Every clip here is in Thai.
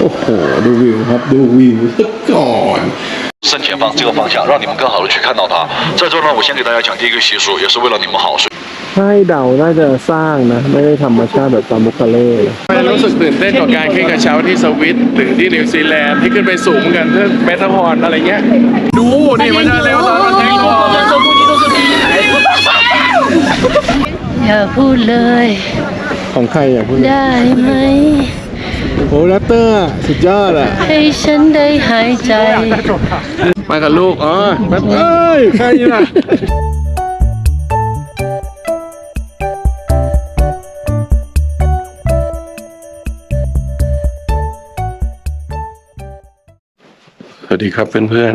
โอ้โห ดูวิวครับ ดูวิวซะก่อน 正前方这个方向，让你们更好的去看到它。在这儿呢，我先给大家讲第一个习俗，也是为了你们好。所以 ให้เดาน่าจะสร้างนะ ไม่ได้ธรรมชาติแบบตามบุคาเล่ไม่รู้สึกตื่นเต้นกับการขึ้นกระเช้าที่สวิตหรือที่นิวซีแลนด์ที่ขึ้นไปสูงกันเพื่อเมทาพรอะไรเงี้ย ดูนี่มันจะเร็วตอนแทงคอ อย่าพูดเลย ของใครอ่ะพูด ได้ไหม โอ้แรปเตอร์อะสุดยอดอะ ให้ฉันได้หายใจมากับลูก อ๋อแรปเอ้ย ใครล่ะ สวัสดีครับเพื่อน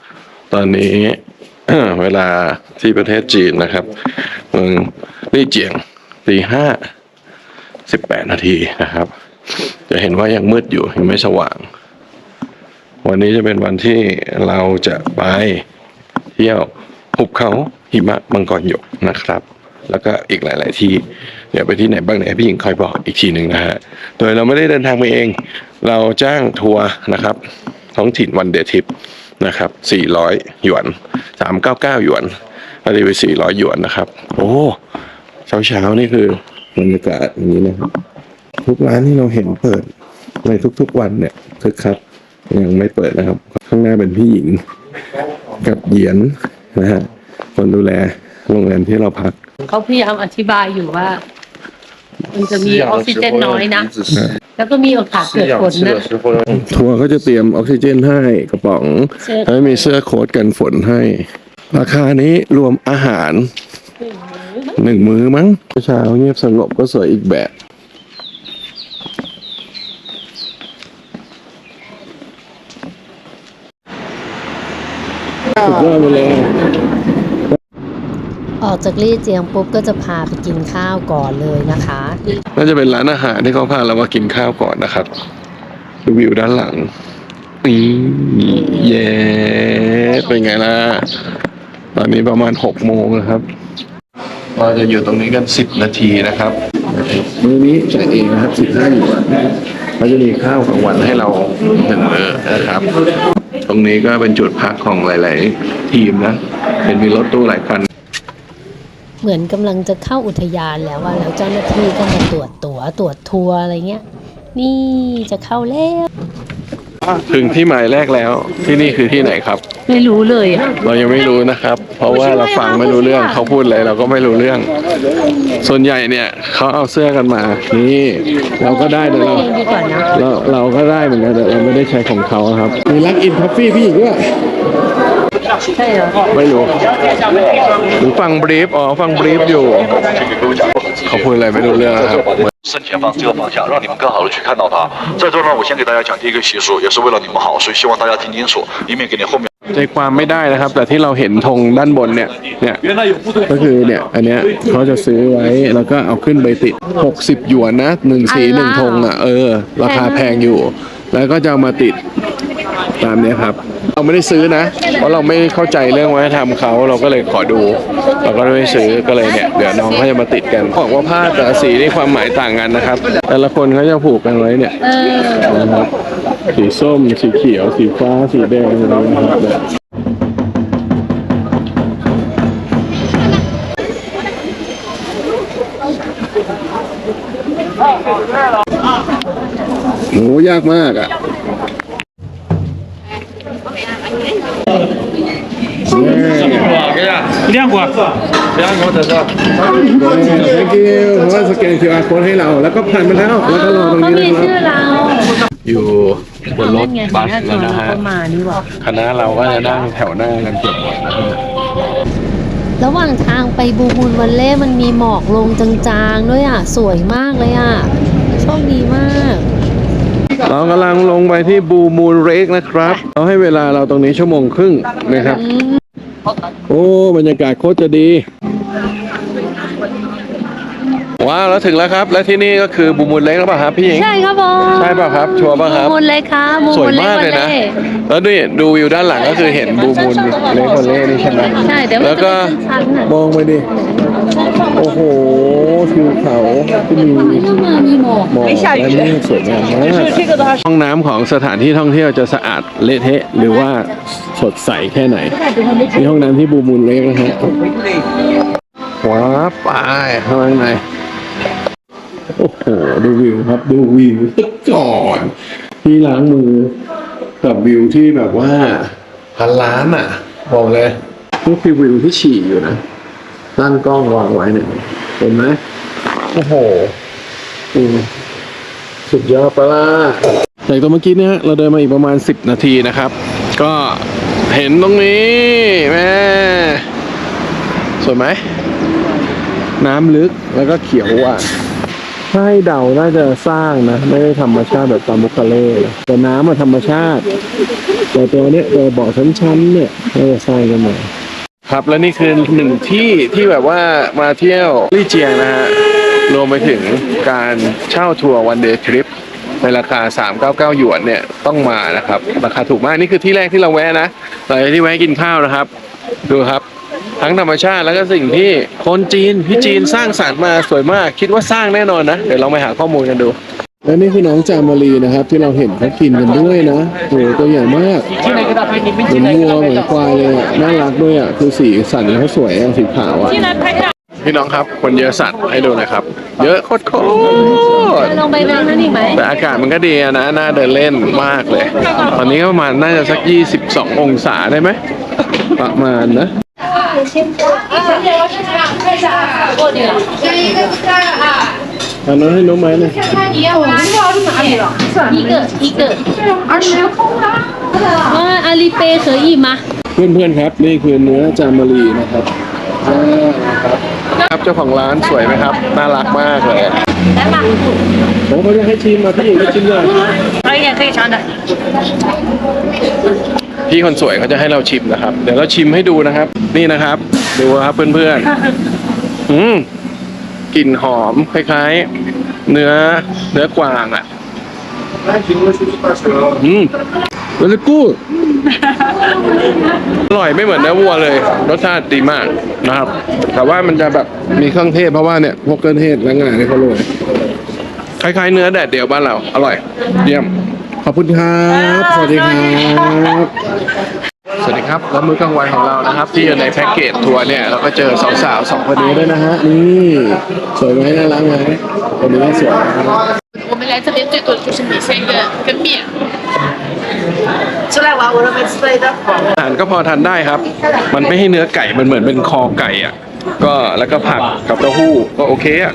ๆ ตอนนี้ เวลาที่ประเทศจีนนะครับเมืองลี่เจียงตีห้าสิบแปดนาทีนะครับ จะเห็นว่ายังมืดอยู่ยังไม่สว่าง วันนี้จะเป็นวันที่เราจะไปเที่ยวหุบเขาหิมะมังกรหยกนะครับ แล้วก็อีกหลาย ๆ ที่เดี๋ยวไปที่ไหนบ้างเนี่ยพี่หญิงคอยบอกอีกทีหนึ่งนะฮะโดยเราไม่ได้เดินทางไปเอง เราจ้างทัวร์นะครับ ท้องถิ่นวันเดย์ทริปนะครับ400 หยวน 399 หยวนอันนี้ไป400 หยวนนะครับ โอ้เช้าเช้านี่คือบรรยากาศอย่างนี้นะครับ ทุกร้านที่เราเห็นเปิดในทุกๆวันเนี่ยคึกคักยังไม่เปิดนะครับ ข้างหน้าเป็นพี่หญิงกับเหยียนนะฮะคนดูแลโรงแรมที่เราพัก เขาพยายามอธิบายอยู่ว่า มันจะมีออกซิเจนน้อยนะ แล้วก็มีโอกาสเกิดฝนนะทัวร์ก็จะเตรียมออกซิเจนให้กระป๋องเสื้อแล้วมีเสื้อโค้ทกันฝนให้ ราคานี้รวมอาหารหนึ่งมื้อมั้งเช้าเงียบสงบก็สวยอีกแบบ สุดยอดไปเลยออกจากลี่เจียงปุ๊บก็จะพาไปกินข้าวก่อนเลยนะคะ น่าจะเป็นร้านอาหารที่เขาพาเรามากินข้าวก่อนนะครับดูวิวด้านหลังนี่เย้เป็นไงล่ะ ตอนนี้ประมาณหกโมงนะครับ เราจะอยู่ตรงนี้กันสิบนาทีนะครับมื้อนี้จ่ายเองนะครับสิบห้าหยวนเขาจะมีข้าวกลางวันให้เราหนึ่งมื้อนะครับ ตรงนี้ก็เป็นจุดพักของหลาย ๆ ทีมนะเป็นมีรถตู้หลายคัน เหมือนกำลังจะเข้าอุทยานแล้วว่าแล้วเจ้าหน้าที่ก็มาตรวจตั๋วตรวจทัวร์อะไรเงี้ย นี่จะเข้าแล้ว ถึงที่หมายแรกแล้ว ที่นี่คือที่ไหนครับ ไม่รู้เลยอะ เรายังไม่รู้นะครับ เพราะว่าเราฟังไม่รู้เรื่องเขาพูดอะไรเราก็ไม่รู้เรื่อง ส่วนใหญ่เนี่ยเขาเอาเสื้อกันมา นี่ เราก็ได้แต่เราเองดีกว่านะเราเราก็ได้เหมือนกันแต่เราไม่ได้ใช้ของเขาครับ มีลักอินทัฟฟี่พี่หญิงด้วยใช่เหรอไม่รู้หรือฟังบรีฟอ๋อฟังบรีฟอยู่ เขาพูดอะไรไม่รู้เรื่องนะครับ 正前方这个方向，让你们更好的去看到它。在这儿呢，我先给大家讲第一个习俗，也是为了你们好，所以希望大家听清楚，以免给你后面。 ใจความไม่ได้นะครับ แต่ที่เราเห็นธงด้านบนเนี่ย เนี่ยก็คือเนี่ย อันเนี้ยเขาจะซื้อไว้แล้วก็เอาขึ้นไปติด 60 หยวนนะหนึ่งสีหนึ่งธงอ่ะ เออ ราคาแพงอยู่ แล้วก็จะเอามาติดตามเนี้ยครับ เราไม่ได้ซื้อนะ เพราะเราไม่เข้าใจเรื่องวัฒนธรรมเขาเราก็เลยขอดู เราก็ไม่ซื้อก็เลยเนี่ยเดี๋ยวน้องเขาจะมาติดกันบอกว่าผ้าแต่ละสีนี่ความหมายต่างกันนะครับ แต่ละคนเขาจะผูกกันไว้เนี่ยเออนะครับสีส้มสีเขียว สีฟ้าสีแดงอะไรนะครับ โหยากมากอะเรื่องกว่าเรื่องกว่าเรื่องกว่า thank you เพราะว่าสแกน QR code ให้เรา แล้วก็ผ่านมาแล้วแล้วก็รอตรงเขานี้มีนะคชื่อรับเราอยู่บนรถนั่นไงบัสหน้าจแล้อวนะเราฮะก็มานี่หว่าคณะเราก็จะนั่งแถวหน้ากันเกือบหมดนะฮะระหว่างทางไปบูบูลวันเล่มันมีหมอกลงจางๆด้วยอะ สวยมากเลยอะ โชคดีมาก เรากำลังลงไปที่บูมูลเรกนะครับ เราให้เวลาเราตรงนี้ชั่วโมงครึ่งนะครับ โอ้บรรยากาศโคตรจะดีว้าวแล้วถึงแล้วครับ และที่นี่ก็คือบูมูลเรกหรือเปล่าครับพี่หญิงใช่ครับผมใช่เปล่าครับ ชัวร์ป่ะครับบูบูลเลยครับบูสวยบูลมากเลยนะแล้วนี่ดูวิวด้านหลังก็คือเห็นบูมูลเรกคนเล่นี่ใช่ไหมใช่เดี๋ยวมันแล้วก็จะเป็นชั้นๆน่ะมองไปดิโอ้โห ทิวเขาที่มีหมอกและเมฆสวยงามมากห้องน้ำของสถานที่ท่องเที่ยวจะสะอาดเละเทะหรือว่าสดใสแค่ไหนนี่ห้องน้ำที่บูมูลเล็กนะฮะว้าไปข้างในโอ้โห ดูวิวครับ ดูวิวก่อนที่ล้างมือกับวิวที่แบบว่าพันล้านอะ บอกเลยนี่คือวิวที่ฉี่อยู่นะตั้งกล้องวางไว้เนี่ย เห็นไหมโอ้โหอืมสุดยอดปะล่ะจากตรงเมื่อกี้เนี่ยเราเดินมาอีกประมาณ 10 นาทีนะครับ ก็เห็นตรงนี้แม่สวยไหม น้ำลึกแล้วก็เขียวอะถ้าให้เดาน่าจะสร้างนะ ไม่ได้ธรรมชาติแบบตามมุกคาเล่เลยแต่น้ำอะธรรมชาติ แต่ตัวเนี้ยตัวเบาะชั้นๆเนี่ยน่าจะสร้างกันมา ครับและนี่คือหนึ่งที่ที่แบบว่ามาเที่ยวลี่เจียงนะฮะรวมไปถึงการเช่าทัวร์วันเดย์ทริปในราคา 399 หยวนเนี่ยต้องมานะครับ ราคาถูกมากนี่คือที่แรกที่เราแวะนะหลังจากที่แวะกินข้าวนะครับ ดูครับ ทั้งธรรมชาติแล้วก็สิ่งที่คนจีนพี่จีนสร้างสรรค์มาสวยมาก คิดว่าสร้างแน่นอนนะ เดี๋ยวลองไปหาข้อมูลกันดู และนี่คือน้องจามารีนะครับ ที่เราเห็นเขากินกันด้วยนะโอ้ตัวใหญ่มากเหมือนวัวเหมือนควายเลยอะน่ารักด้วยอะคือสีสันเขาสวยอะสีขาวอะพี่น้องครับ คนเยอะสัตว์ให้ดูหน่อยครับ เยอะโคตรโคตรลงไปแบงค์นั่นอีกไหมแต่อากาศมันก็ดีอะนะน่าเดินเล่นมากเลย ตอนนี้ก็ประมาณน่าจะสัก 22 องศาได้ไหมประมาณนะ อันนั้นให้น้องไม้หน่อย 一个一个二十啊阿里贝可以吗 เพื่อนๆครับ นี่คือเนื้อจามารีนะครับอ่านะครับครับเจ้าของร้านสวยไหมครับ น่ารักมากเลยผมก็จะให้ชิมมาพี่หญิงก็ชิมเลย 可以可以尝的。 พี่คนสวยเขาจะให้เราชิมนะครับ เดี๋ยวเราชิมให้ดูนะครับ นี่นะครับ ดูครับเพื่อนๆอืม กลิ่นหอมคล้ายๆ เนื้อเนื้อกวางอะอืมรสกู้ อร่อยไม่เหมือนเนื้อวัวเลย รสชาติดีมากนะครับ แต่ว่ามันจะแบบมีเครื่องเทศเพราะว่าเนี่ยพวกเครื่องเทศและงาเนี่ยเขาโรยคล้ายๆเนื้อแดดเดียวบ้านเรา อร่อย เยี่ยม ขอบคุณครับ สวัสดีครับ สวัสดีครับ แล้วมื้อกลางวันของเรานะครับ ที่อยู่ในแพ็กเกจทัวร์เนี่ย เราก็เจอสาวๆสองคนนี้ด้วยนะฮะ นี่ สวยไหมน่ารักไหมคนนี้ก็สวยนะครับ 我们来这边最多的就是米线跟跟面。出来玩，我都没吃到一道好。 อาหารก็พอทานได้ครับ มันไม่ให้เนื้อไก่ มันเหมือนเป็นคอไก่อ่ะ ก็แล้วก็ผักกับเต้าหู้ก็โอเคอ่ะ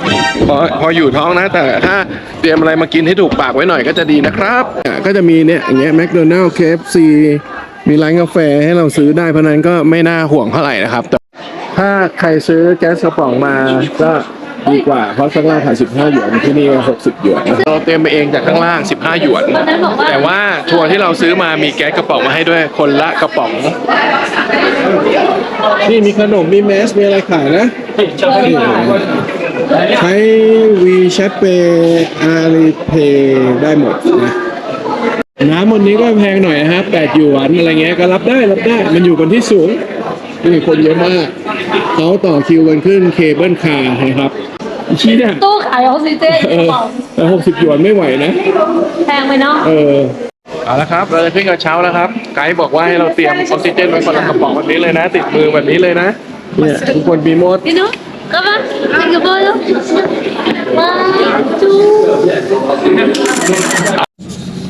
พอพออยู่ท้องนะ แต่ถ้าเตรียมอะไรมากินให้ถูกปากไว้หน่อยก็จะดีนะครับอ่ะก็จะมีเนี่ยอย่างเงี้ยแมคโดนัลล์เคฟซี มีร้านกาแฟให้เราซื้อได้เพราะนั้นก็ไม่น่าห่วงเท่าไหร่นะครับ แต่ถ้าใครซื้อแก๊สกระป๋องมาก็ดีกว่าเพราะข้างล่างขาย15 หยวนที่นี่60 หยวนเราเตรียมไปเองจากข้างล่าง 15 หยวน แต่ว่าทัวร์ที่เราซื้อมามีแก๊สกระป๋องมาให้ด้วยคนละกระป๋อง นี่มีขนมมีแมสมีอะไรขายนะ ใช้ WeChat Pay Alipay ได้หมดนะ น้ำวันนี้ก็แพงหน่อยนะฮะแปดหยวนอะไรเงี้ยก็รับได้รับได้ มันอยู่บนที่สูงมีคนเยอะมากเขาต่อคิวกันขึ้นเคเบิลคาร์นะครับชี้เนี่ยตู้ขายออกซิเจนเออแต่หกสิบหยวนไม่ไหวนะ แพงไปเนาะเออเอาละครับ เราจะขึ้นกับเช้าแล้วครับ ไกด์บอกว่าให้เราเตรียมออกซิเจนไว้คนละกระป๋องแบบนี้เลยนะ ติดมือแบบนี้เลยนะเนี่ยทุกคนมีหมด Come on, take a photo. One, two.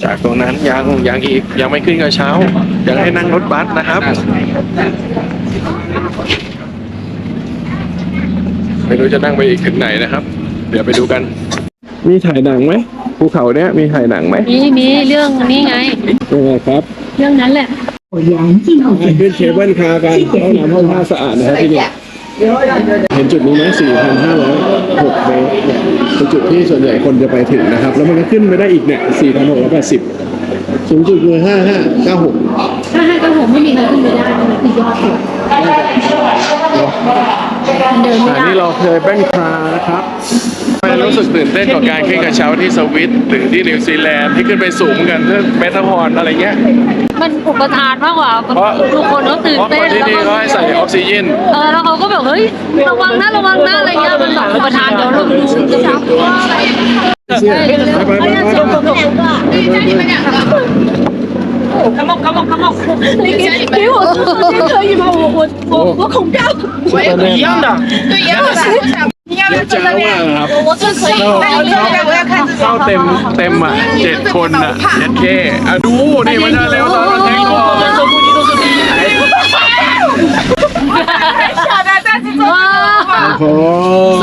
จากตรงนั้นยังยังอีกยังไม่ขึ้นกระเช้า ยังให้นั่งรถบัสนะครับ ไม่รู้จะนั่งไปอีกถึงไหนนะครับ เดี๋ยวไปดูกัน มีถ่ายหนังไหมภูเขาเนี้ยมีถ่ายหนังไหมมีมีเรื่องนี้ไงยังไงครับ เรื่องนั้นแหละให้ขึ้นเคเบิลคาร์กันห้องน้ำห้องท่าสะอาดนะครับที่นี่เห็นจุดนี้ไหม4,506เมตร เนี่ยเป็นจุดที่ส่วนใหญ่คนจะไปถึงนะครับ แล้วมันก็ขึ้นไปได้อีกเนี่ย4,680 สูงสุดคือ5596 ถ้าให้กระผมไม่มีใครขึ้นไปได้มันคือยอดสุดมันเดินอัไม่นได้ นี้เราเคยแบงคานะครับไป เป็นรู้สึกตื่นเต้นกับการขึ้นกระเช้าที่สวิตหรือที่นิวซีแลนด์ที่ขึ้นไปสูงเหมือนกันที่เมทัลฮอร์นอะไรเงี้ย มันอุปทานมากกว่า เพราะ ทุกคนเขาตื่น เพราะ เต้ คน นที่นี่เขาให้ใส่ออกซิเจน เออแล้วเขาก็แบบเฮ้ยระวังนะระวังนะอะไรเงี้ยมันแบบอุปทานเดี๋ยวเราดูจะจับ ไปไปไปไป Come on, come on, come on！给我可以吗？我我我我恐高。一样的对，一样的。 เยอะจ้ามากครับเข้าเต็มเต็มอะเจ็ดคนอะเจ็ดเก้อะดูนี่มันจะเร็วตอนมันแทงก่อนโอ้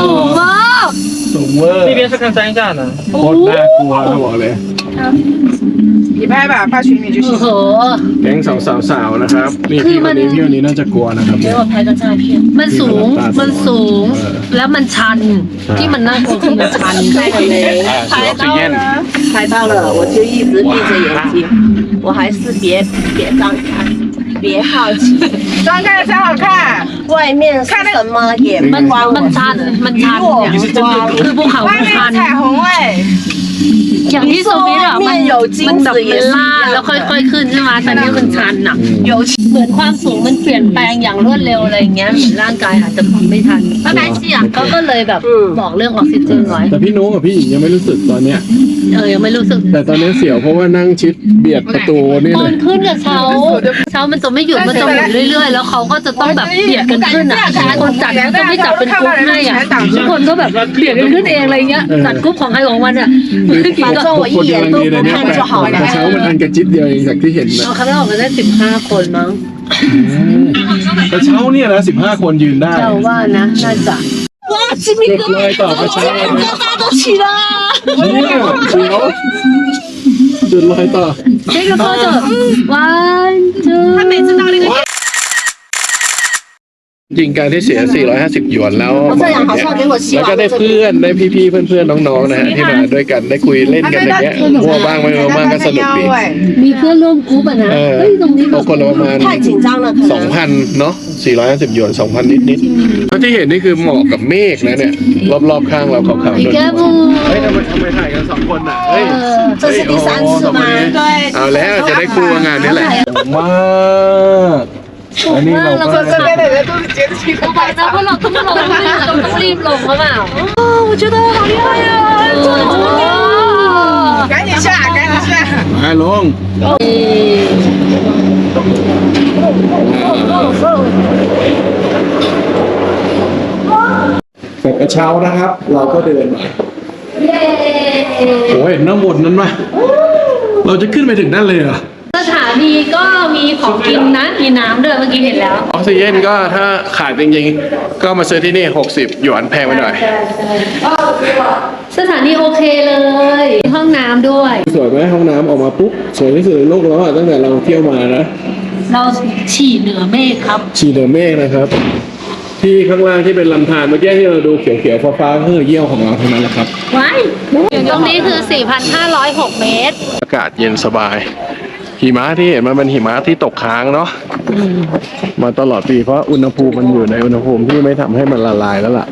สูงมากสูงเวอร์นี่เป็นสักการ์ดจ้าน่ะโคตรน่ากลัวบอกเลย 你拍吧，发群里就 โอ้ 行。 โห แก๊งสาวๆนะครับนี่พี่คนนี้พี่คนนี้น่าจะกลัวนะครับเนี่ย มันสูง มันสูง แล้วมันชัน ที่มันน่ากลัวคือมันชันใช่ไหม อ่าสูดออกซิเจน 拍到了，我就一直闭着眼睛，我还是别别张开，别好奇，张开才好看。外面是什么也 มัน 不关 มัน 我 ชัน มันชันเนี่ยคือภูเขา 外 มัน 面 ชั 有 น 彩虹哎， อย่างที่โซมิธอ่มัน有金มันแบบ子也มันลาแล้ว样ค่อยๆขึ้นใช่ไหมแต่นี่มันชันอะเหมือนความสูงมันเปลี่ยนแปลงอย่างรวดเร็วอะไรเงี้ยเหมือนร่างกายอาจจะทนไม่ทันเพราะนั้เสี่ยเขาก็เลยแบบบอกเรื่องออกซิเจนไว้แต่พี่นุ้งกับพี่หญิงยังไม่รู้สึกตอนเนี้ย เออยังไม่รู้สึกแต่ตอนนี้เสียวเพราะว่านั่งชิดเบียดประตูนี่เลอนยขึ้นกับเช้าเช้ามันจะไม่หยุดมันจะหมุนเรื่อยๆ แล้วเขาก็จะต้องแบบเบียดกันขึ้นอะคนจัดเขาจไม่จับเป็นกรุ๊ปให้อะทุกคนก็แบบเบียดกันขึ้นเองอะไรเงี้ยจัดกรุ๊ปของใครของมันอะ หรื一 คน 眼 กำลัง 都 ดี 不 เลยเนี่ย 看 แป 就 ด 好 คนกระ 了。 เช้ามันอันกระจิตเดียวเองจากที่เห็นนะ เราครั้งแรกออกมาได้สิบห้าคนมั้ง กระเช้าเนี่ยนะสิบห้าคนยืนได้ เราว่านะน่าจะ จุดเลยต่อกระเช้าเลยเนี่ยเสียวจุดลอยต่อ เช็คแล้วก็จะ one two 他每次到那个 จริงการที่เสีย 450 หยวนแล้วแล้วก็ได้เพื่อนได้พี่ๆ เพื่อนๆ น้องๆ นะฮะที่มาด้วยกันได้คุยเล่นกันอย่างเงี้ยมั่วบ้างไม่มั่วบ้างก็สนุกดีมีเพื่อนร่วมกลุ่มนะเฮ้ยตรงนี้ตกคนประมาณ2,000 เนาะ450 หยวน 2,000 นิดๆแล้วที่เห็นนี่คือเหมาะกับเมฆนะเนี่ย รอบๆ ข้างเราขาวๆด้วยเฮ้ยทำไมทำไมถ่ายกันสองคนอะเฮ้ยเฮ้ยโอ้โหเอาแล้วจะได้ครัวงานนี้แหละมาก อันนี้เราก็ 这边的人都是截止器 บอกนะเพราะเราต้องลงเราต้องรีบลงหรือเปล่า哦我觉得好厉害呀做的这么漂亮赶紧下，赶紧下。 มาลงเสร็จกระเช้านะครับ เราก็เดินมาโอ้ยน้ำบนนั้นมาเราจะขึ้นไปถึงนั่นเลยเหรอ สถานีก็ ็ มีของกินนะ มีน้ำด้วยเมื่อกี้เห็นแล้ว ออกซิเจนก็ถ้าขาดจริงๆ ก็มาซื้อที่นี่ 60 หยวนแพงไปหน่อย สถานีโอเคเลยห้องน้ำด้วย สวยไหมห้องน้ำออกมาปุ๊บ สวยที่สุดในโลกแล้วอะตั้งแต่เราเที่ยวมานะเราฉี่เหนือเมฆครับ ชีเดอร์เมฆนะครับ ที่ข้างล่างที่เป็นลำธารเมื่อกี้ที่เราดูเขียวๆฟ้าๆก็คือเยี่ยวของเราเท่านั้นแหละครับ ว้ายตรงนี้คือ 4,506 เมตร อากาศเย็นสบาย หิมะที่เห็นมันเป็นหิมะที่ตกค้างเนาะมาตลอดปีเพราะอุณหภูมิมันอยู่ในอุณหภูมิที่ไม่ทำให้มันละลายแล้วล่ะ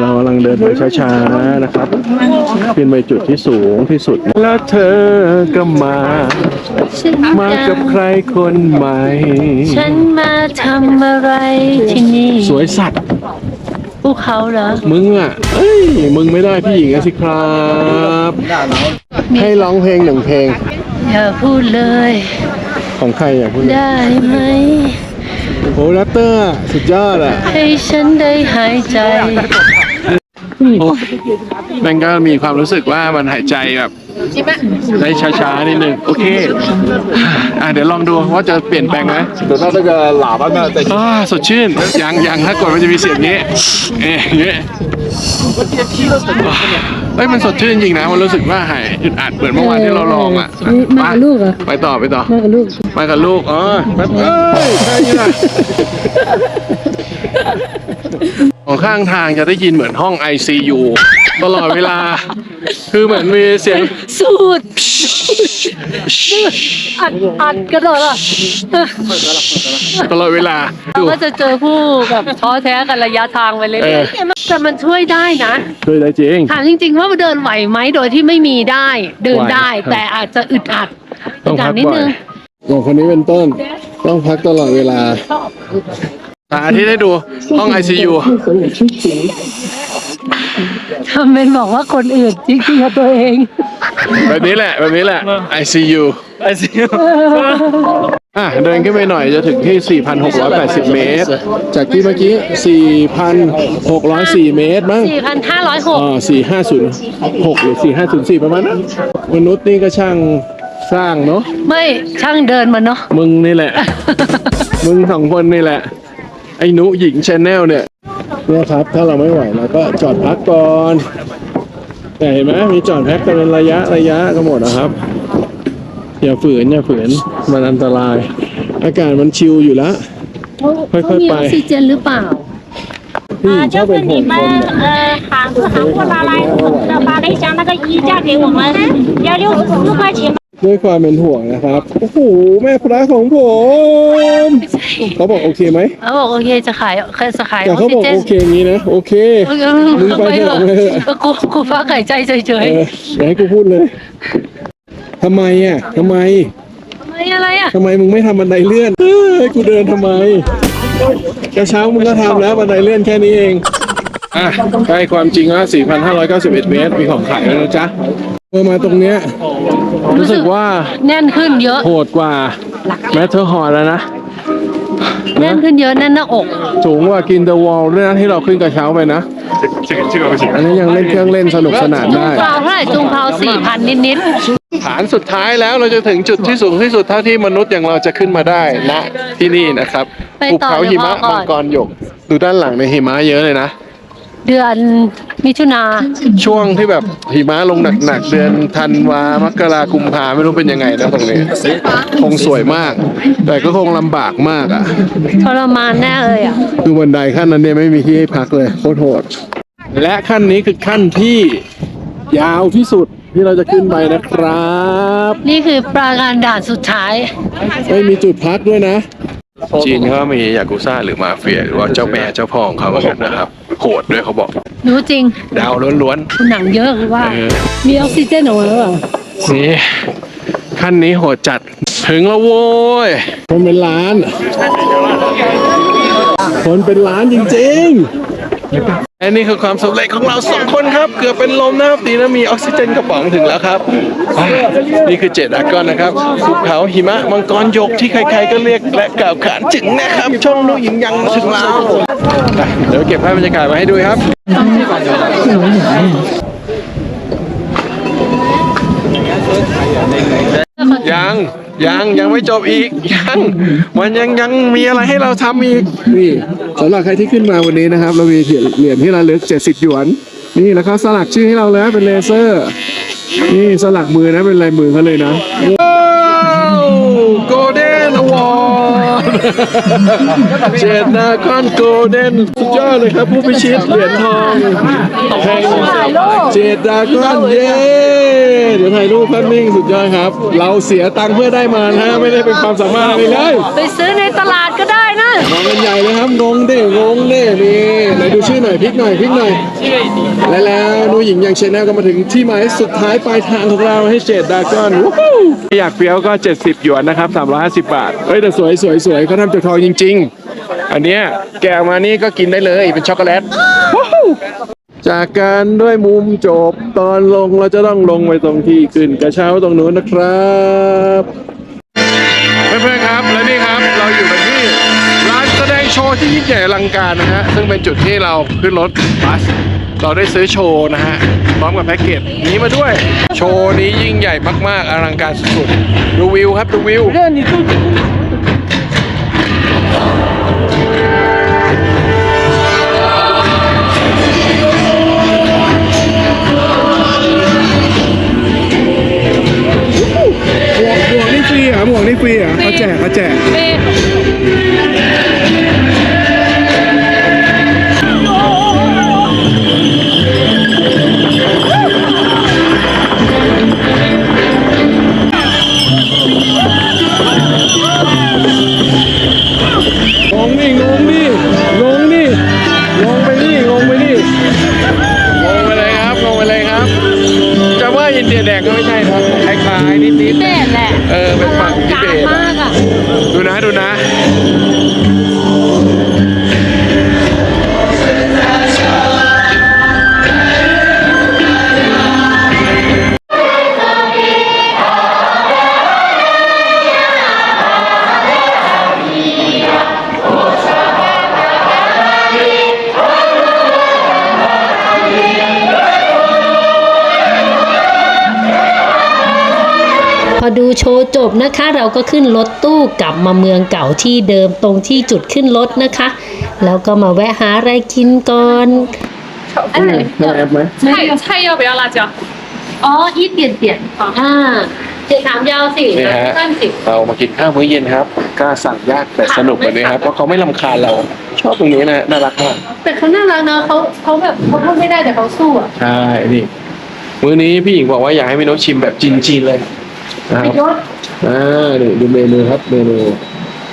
เรากำลังเดินไปช้าๆนะครับขึ้นไปจุดที่สูงที่สุด แล้วเธอก็มา มากับใครคนใหม่ ฉันมาทำอะไรที่นี่ สวยสัตว์ภูเขาเหรอ มึงอะ เอ้ย มึงไม่ได้พี่หญิงอะสิครับ ให้ร้องเพลงหนึ่งเพลง อย่าพูดเลย ของใครอะพูดได้ไหม โอ้แรปเตอร์สุดยอดอะให้ฉันได้หายใจ โอ้แม่งก็มีความรู้สึกว่ามันหายใจแบบได้ช้าๆนิดนึง โอเค อะเดี๋ยวลองดูว่าจะเปลี่ยนแปลงไหมเดี๋ต่ถ้าจะหลับ้างนะแต่อ่าสดชื่นยังยังถ้ากดมันจะมีเสียงนี้ เอ๊ะยเงี้ย เฮ้ยมันสดชื่นจริงนะ มันรู้สึกว่าหายอึดอัดเหมือนเมื่อวานที่เราลองอะมากับลูกเหรอ ไปต่อไปต่อ มากับลูก มากับลูกอ๋อแป๊บเอ้ยใช่นี่นะโอ ของข้างทางจะได้ยินเหมือนห้อง ICU ตลอดเวลา คือเหมือนมีเสียงสูดอัดอัดกระโดดอะตลอดเวลาเราก็จะเจอผู้แบบท้อแท้กันระยะทางไปเรื่เออยอๆแต่มันช่วยได้นะช่วยได้จริงถามจริง ๆ ว่าเดินไหวไหมโดยที่ไม่มีได้เดินได้ไหวครับแต่อาจจะอึดอัดต้องดพัอักดนิดบ่อนึยงอย่างคนนี้เป็นต้น ต้องพักตลอดเวลา ตาที่ได้ดูห้อง ICU ทำเป็นบอกว่าคนอื่นจริงๆกับตัวเอง แบบนี้แหละ แบบนี้แหละ ICU ICU อะเดินขึ้นไปหน่อยจะถึงที่ 4,680 เมตร จากที่เมื่อกี้ 4,604 เมตรมั้ง4,506อ๋อ4,506 หรือ 4,504 ประมาณนั้นมนุษย์นี่ก็ช่างสร้างเนาะไม่ช่างเดินมาเนาะมึงนี่แหละ มึงสองคนนี่แหละ ไอ้หนุหญิงชแนลเนี่ย เนี่ยครับ ถ้าเราไม่ไหวเราก็จอดพักก่อน แต่เห็นไหมมีจอดพักกันเป็นระยะระยะก็หมดนะครับ อย่าฝืนอย่าฝืนมันอันตราย อากาศมันชิลอยู่แล้ว ค่อยๆ เขามี ไป ออกซิเจนหรือเปล่า พี่ชอบ 就 เป็น 是 ห่ว 你 ง 们 คนเนี่ย 呃韩韩国拉来的发了一张那个衣架给我们，要六十四块钱。 ด้วยความเป็นห่วงนะครับ โอ้โห แม่พระของผม เขาบอกโอเคไหมเขาบอกโอเคจะขายเคยจะขายอแต่อกเขาซิบอกเจนโอเคอย่างนี้นะ โอเคมึงไปเถอะไปเถอะกูกูฟ้าไก่ใจเฉยเอออย่าให้กูพูดเลยทำไมอะทำไมๆไม่อะไรอะทำไมมึงไม่ทำบันไดเลื่อนเอ้ยกูเดินทำไมกระเช้ามึงก็ทำแล้วบันไดเลื่อนแค่นี้เองอะใกล้ความจริงแล้ว4,591 เมตร มีของขายแล้วนะจ๊ะเมื่อมาตรงเนี้ย รู้สึกว่าแน่นขึ้นเยอะ โหดกว่าแมทเทอร์ฮอร์แล้วนะ แน่นขึ้นเยอะแน่นหน้าอก สูงกว่ากินเดอะวอลด้วยนะที่เราขึ้นกระเช้าไปนะ อันนี้ยังเล่นเครื่องเล่นสนุกสนานจุงได้ เปล่าเท่าไหร่จุงเปล่าสี่พันนิดฐานสุดท้ายแล้วเราจะถึงจุดที่สูงที่สุดเท่าที่มนุษย์อย่างเราจะขึ้นมาได้ณที่นี่นะครับภูเขาหิมะมังกรหยก ดูด้านหลังในหิมะเยอะเลยนะๆ เดือนมิถุนาช่วงที่แบบหิมะลงหนักๆเดือนธันวามกรากุมภาไม่รู้เป็นยังไงนะตรงนี้คงสวยมาก แต่ก็คงลำบากมากอะทรมานแน่เลยอะคือบันไดขั้นนั้นเนี่ยไม่มีที่ให้พักเลยโคตรโหด และขั้นนี้คือขั้นที่ยาวที่สุดที่เราจะขึ้นไปนะครับ นี่คือปราการด่านสุดท้ายไม่มีจุดพักด้วยนะ จีนเขามียากุซ่าหรือมาเฟีย หรือว่าเจ้าแม่เจ้าพ่อของเขาเหมือนกันนะครับ โหดด้วยเขาบอก รู้จริง ดาวล้วนหนังเยอะคือว่า ๆเออมีออกซิเจนออกมาหรือเปล่านี่ขั้นนี้โหดจัดถึงแล้วโว้ย คนเป็นล้าน คนเป็นล้านจริงๆ อันนี้คือความสำเร็จของเราสองคนครับ เกือบเป็นลมนะครับดีนะมีออกซิเจนกระป๋องถึงแล้วครับอ่านี่คือเจ็ดอากอนนะครับภูเขาหิมะมังกรยกที่ใครๆก็เรียกและกล่าวขานถึงนะครับ ช่องนุหญิงยังมาถึงแล้วอะเดี๋ยวเก็บภาพบรรยากาศมาให้ดูครับ ยัง ยังยังไม่จบอีกยังมันยังยังมีอะไรให้เราทำอีกนี่สำหรับใครที่ขึ้นมาวันนี้นะครับ เรามีเหรียญเหรียญที่ระลึก70หยวน นี่แล้วเขาสลักชื่อให้เราแล้วเป็นเลเซอร์ นี่สลักมือนะเป็นลายมือเขาเลยนะว้าวโกลเด้นอวอร์ด เจดนาคอนโกลเด้นสุดยอดเลยครับ ผู้พิชิตเหรียญทองแห่งเจดดากอนเย้เดี๋ยวถ่ายรูปแป๊บนึงสุดยอดครับ เราเสียตังค์เพื่อได้มานะฮะไม่ได้เป็นความสามารถอะไรเลยไปซื้อในตลาดก็ได้นะมองกันใหญ่เลยครับงงเด้งงเด้นี่ไหนดูชื่อหน่อยพลิกหน่อยพลิกหน่อยและแล้วหนูหญิงยังเชนแนลก็มาถึงที่หมายสุดท้ายปลายทางของเราให้เจดดากอนวู้ฮู้อยากเฟี้ยวก็ 70 หยวนนะครับ 350 บาทเฮ้ยแต่สวยสวยสวยเขาทำจากทองจริง ๆ อันเนี้ยแกะออกมานี่ก็กินได้เลยเป็นช็อกโกแลตวู้ฮู้จากการด้วยมุมจบตอนลงเราจะต้องลงไปตรงที่ขึ้นกระเช้าตรงนู้นนะครับเพื่อนๆครับและนี่ครับเราอยู่กันที่ร้านแสดงโชว์ที่ยิ่งใหญ่อลังการนะฮะซึ่งเป็นจุดที่เราขึ้นรถบัสเราได้ซื้อโชว์นะฮะพร้อมกับแพ็กเกจนี้มาด้วย โชว์นี้ยิ่งใหญ่มากๆอลังการสุดๆดูวิวครับดูวิว อหมวกนี่ โชว์จบนะคะ เราก็ขึ้นรถตู้กลับมาเมืองเก่าที่เดิมตรงที่จุดขึ้นรถนะคะ แล้วก็มาแวะหาอะไรกินก่อน ใช่แอปไหม 菜菜要不要辣椒？ อ๋ออีเดียนเดียนอ่าเจ็ดสามยาวสิ นี่ฮะ สั้นสิบ เรามากินข้าวมื้อเย็นครับก็สั่งยากแต่สนุกแบบนี้ครับเพราะเขาไม่ลำคาญเรา ชอบตรงนี้นะน่ารักมาก แต่เขาน่ารักนะเขาเขาแบบเขาพูดไม่ได้แต่เขาสู้อ่ะ ใช่นี่มื้อนี้พี่หญิงบอกว่าอยากให้พี่โน้ตชิมแบบจีนๆเลย นะครับยศอ่านี่ดูเมนูครับเมนู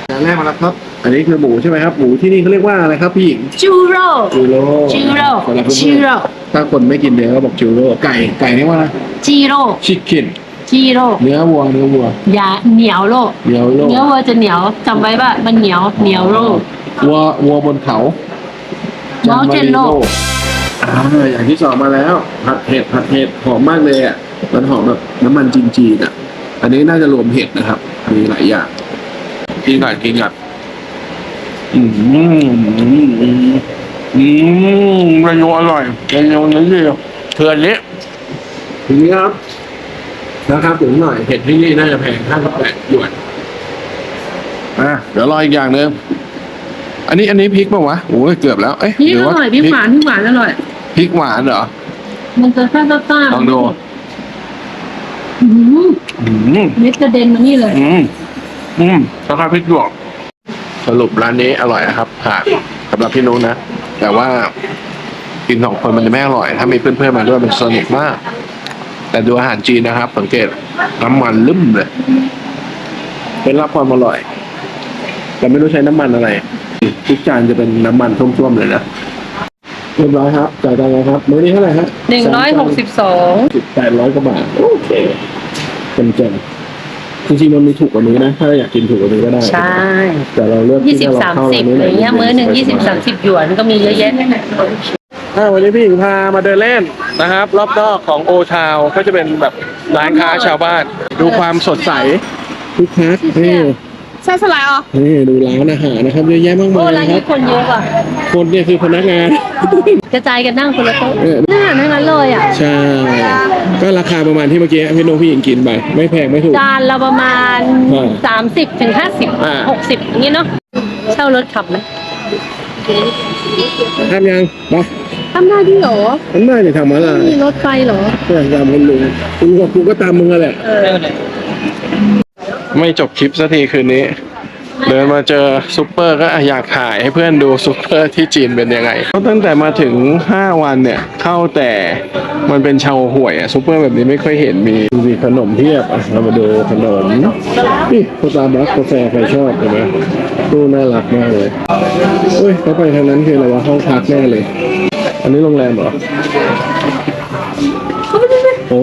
จานแรกมาแล้วครับ อันนี้คือหมูใช่ไหมครับ หมูที่นี่เขาเรียกว่าอะไรครับพี่หญิงจูโร่จูโร่จูโร่สำหรับเพื่จูอนโร่ๆถ้าคนไม่กินเนื้อก็บอกจูโร่ไก่ไก่เรียกว่าอะไรจีโร่ชิคเก้นจีโร่เนื้อวัวเนื้อวัวอย่าเหนียวโลกเนื้อโลเนื้อวัวจะเหนียวจำไว้ว่ามันเหนียวเหนียวโลกวัววัวบนเขาเมาส์เจนโลอ่าอย่างที่สองมาแล้วผัดเห็ดผัดเห็ดหอมมากเลยอะมันหอมแบบน้ำมันจีนๆอะ อันนี้น่าจะรวมเห็ดนะครับ มีหลายอย่างกินก่อนกินก่อนอืมอืมอืมอืมเมนูอร่อยเมนูนี้ดีเทือนนี้ทีนี้ครับนะครับถึงหน่อยเห็ดที่นี่น่าจะแพงห้าสิบแปดหยวนอะเดี๋ยวรออีกอย่างหนึ่งอันนี้อันนี้พริกป่าวะโอ้ยเกือบแล้วเอ๊ะพี่หรืออร่อยพี่หวานพี่หวานอร่อยพริกหวานเหรอมันจะซ่าซ่าซ่าลองดูอืม อืมเม็ดกระเด็นมานี่เลย อืมอืมราคาพริกหยวกสรุปร้านนี้อร่อยนะครับผ่านสำหรับพี่นุ้นนะ แต่ว่ากินสองคนมันจะไม่อร่อย ถ้ามีเพื่อนๆมาด้วยมันสนุกมาก แต่ดูอาหารจีนนะครับ สังเกตน้ำมันลึ่มเลย เป็นรับความอร่อยแต่ไม่รู้ใช้น้ำมันอะไร ทุกจานจะเป็นน้ำมันท่วมๆเลยนะเรียบร้อยครับจ่ายตังค์แล้วครับมื้อนี้เท่าไหร่ฮะหนึ่งร้อยหกสิบสองสิบแปดร้อยกว่าบาทโอเค เต็มๆจริงๆมันมีถูกกว่านี้นะ ถ้าอยากกินถูกกว่านี้ก็ได้ ใช่ แต่เราเลือกยี่ที่สิบจะสามเข้สิบร้อะไรเงี้ยมื้อหนึ่งยี่สิบสามสิบหยวนก็มีเยอะแยะอ่าวันนี้พี่หญิงพามาเดินเล่นนะครับ รอบนอกของโอทาวก็จะเป็นแบบร้านค้าชาวบ้าน ดูความสดใสคึกคักนี่ ไส้สลายอ๋อนี่ดูร้านอาหารนะครับเยอะแยะมากมายนะครับคนเยอะอะคนเนี่ยคือพนักงานกระจายกันนั่งคนละโต๊ะน่าทั้งนั้นเลยอะใช่ก็ราคาประมาณที่เมื่อกี้พี่โนพี่หญิงกินไปไม่แพงไม่ถูกจานเราประมาณ 30ถึง50 60อย่างนี้เนาะเช่ารถขับไหมทำยังไาทำได้ดิหรอทำได้เนี่ยทำอะไรมีรถไฟหรอตามคนลุงคุณกูก็ตามมึงแหละ ไม่จบคลิปสักทีคืนนี้ เดินมาเจอซุปเปอร์ก็อยากถ่ายให้เพื่อนดูซุปเปอร์ที่จีนเป็นยังไงเขาตั้งแต่มาถึง 5 วันเนี่ย เข้าแต่มันเป็นชาวห่วยอะซุปเปอร์แบบนี้ไม่ค่อยเห็นมีดูสิขนมเพียบอะเรามาดูขนมนี่โคตาบักกาแฟใครชอบใช่ไหมตู้น่ารักมากเลยเฮ้ยเขาไปทางนั้นคืออะไรวะห้องพักแน่เลย อันนี้โรงแรมเหรอโอ้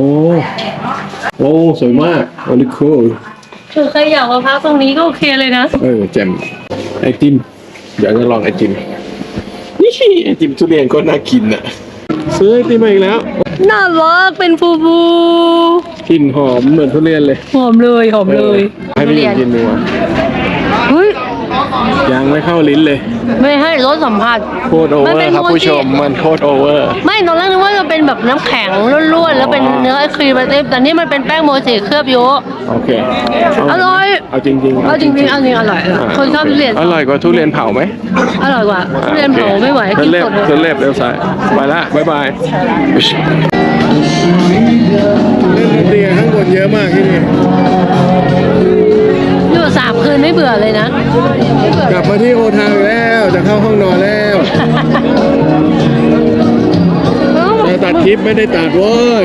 โอ้สวยมากโอ้ลิคูล คือใครอยากมาพักตรงนี้ก็โอเคเลยนะ เออแจ่มไอติมเดี๋ยวจะลองไอติมนี่ไอติมทุเรียนก็น่ากินอะ ซื้อไอติมมาอีกแล้วน่ารักเป็นฟูฟูกลิ่นหอมเหมือนทุเรียนเลย หอมเลยหอมเลย ให้พี่หญิงกินดูอะเฮ้ย ยังไม่เข้าลิ้นเลย ไม่ให้รสสัมผัส โคตรโอเวมัอนเป็นร์ครับโมจิผู้ชมมันโคตรโอเวอร์ ไม่ตอนแรกนึกว่าจะเป็นแบบน้ำแข็งล้วนๆ แล้วเป็นเนื้อไอครีมไอติมแต่นี่มันเป็นแป้งโมจิเคลือบโยะโอเคอร่อย เอาจริงๆเอาจริงๆเอาจริงๆอร่อยอร่อยคนชอบทุเรียนอร่อยกว่าทุเรียนเผาไหมอร่อยกว่าทุเรียนเผาไม่ไหวกินเล็บสดเลยเส้นเล็บเร็วซ้ายไปละบ๊ายบายเล่นดนตรีข้างบนเยอะมากที่นี่ อยู่สามคืนไม่เบื่อเลยนะไม่เบื่อกลับมาที่โอทาวอีกแล้ว จะเข้าห้องนอนแล้วเอ้าจะตัดคลิปไม่ได้ตัดเว้ย